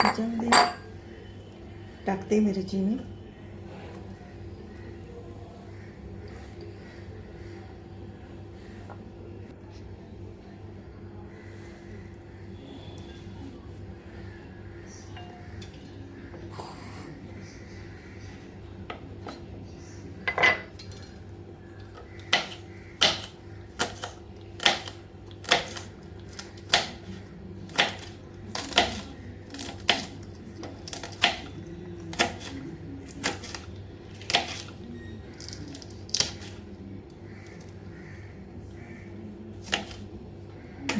त्याच्यामध्ये टाकते मिरची मी.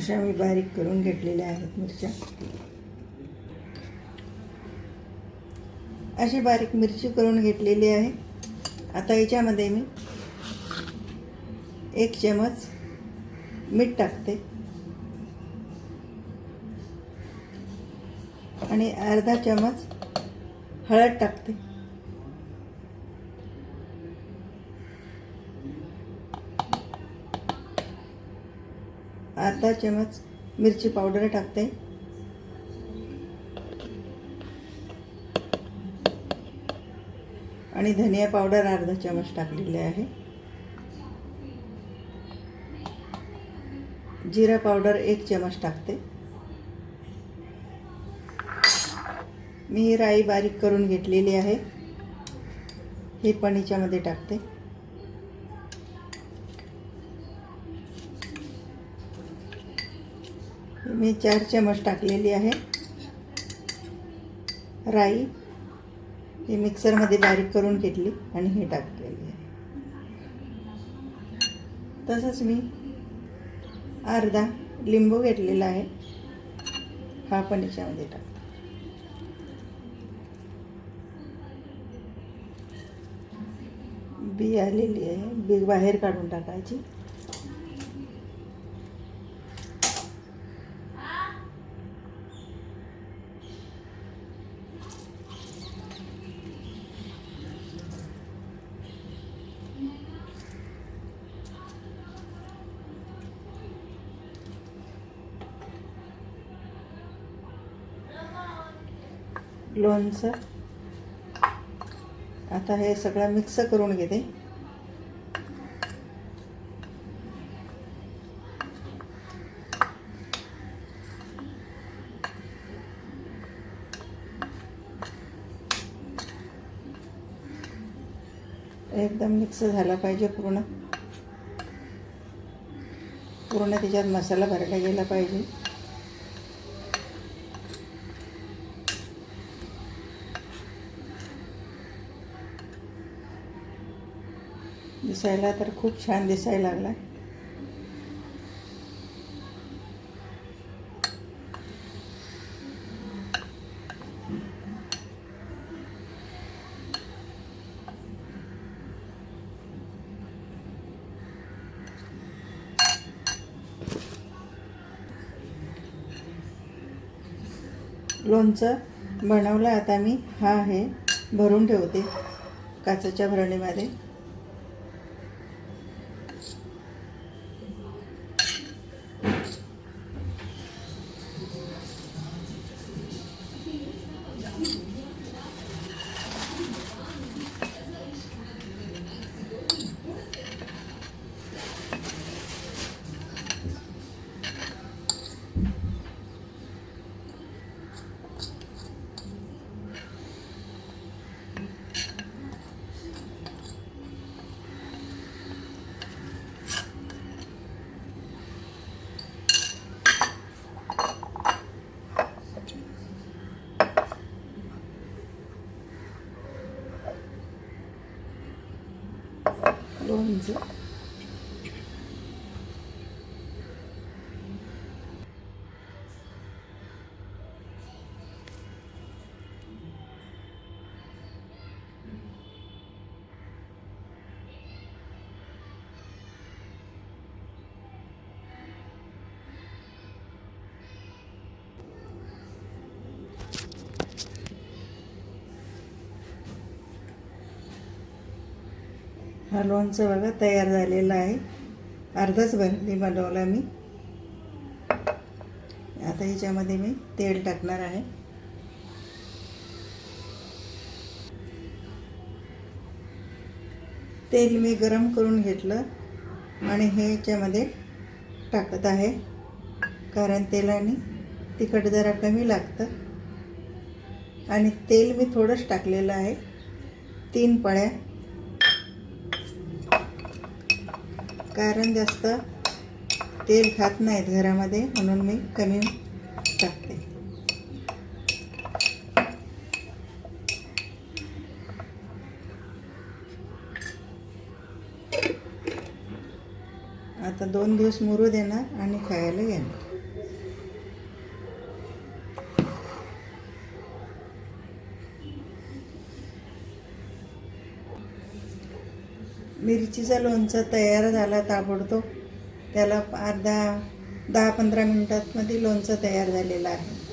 अशा मी बारीक करून घेतलेल्या आहेत मिरच्या. अशी बारीक मिरची करून घेतलेली आहे. आता याच्यामध्ये मी एक चमच मीठ टाकते. आणि अर्धा चमच हळद टाकते. अर्धा चमच मिरची पावडर टाकते. आणि धनिया पावडर अर्धा चमच टाकलेले आहे. जिरा पावडर एक चमच टाकते. मी ही राई बारीक करून घेतलेली आहे. हे पण टाकते. मी चार चमच टाकलेली आहे. राई ही मिक्सरमध्ये बारीक करून घेतली आणि हे टाकलेली आहे. तसंच मी अर्धा लिंबू घेतलेला आहे. हा पण याच्यामध्ये टाक बी आलेली आहे. बी बाहेर काढून टाकायची. लोणचं. आता हे सगळं मिक्स करून घेते. एकदम मिक्स झाला पाहिजे पूर्ण. पूर्ण त्याच्यात मसाला भरला गेला पाहिजे. दिसायला तर खूप छान दिसायला लागला. लोणचं बनवलं आता मी. हा आहे भरून ठेवते काचेच्या भरणीमध्ये. लोणचं हा लोणचं बघा तयार झालेलं आहे. अर्धाच भरली बनवला मी आता ह्याच्यामध्ये मी तेल टाकणार आहे. तेल मी गरम करून घेतलं आणि हे याच्यामध्ये टाकत आहे. कारण तेलाने तिखट जरा कमी लागतं. आणि तेल मी थोडंच टाकलेलं आहे. तीन पळ्या. कारण जास्त तेल खात नाहीत घरामध्ये म्हणून मी कमी टाकते. आता दोन दिवस मुरू देणार आणि खायला घेणार मिरचीचा लोणचं तयार झाला ताबडतोब त्याला अर्धा दहा पंधरा मिनटातमध्ये लोणचं तयार झालेलं आहे.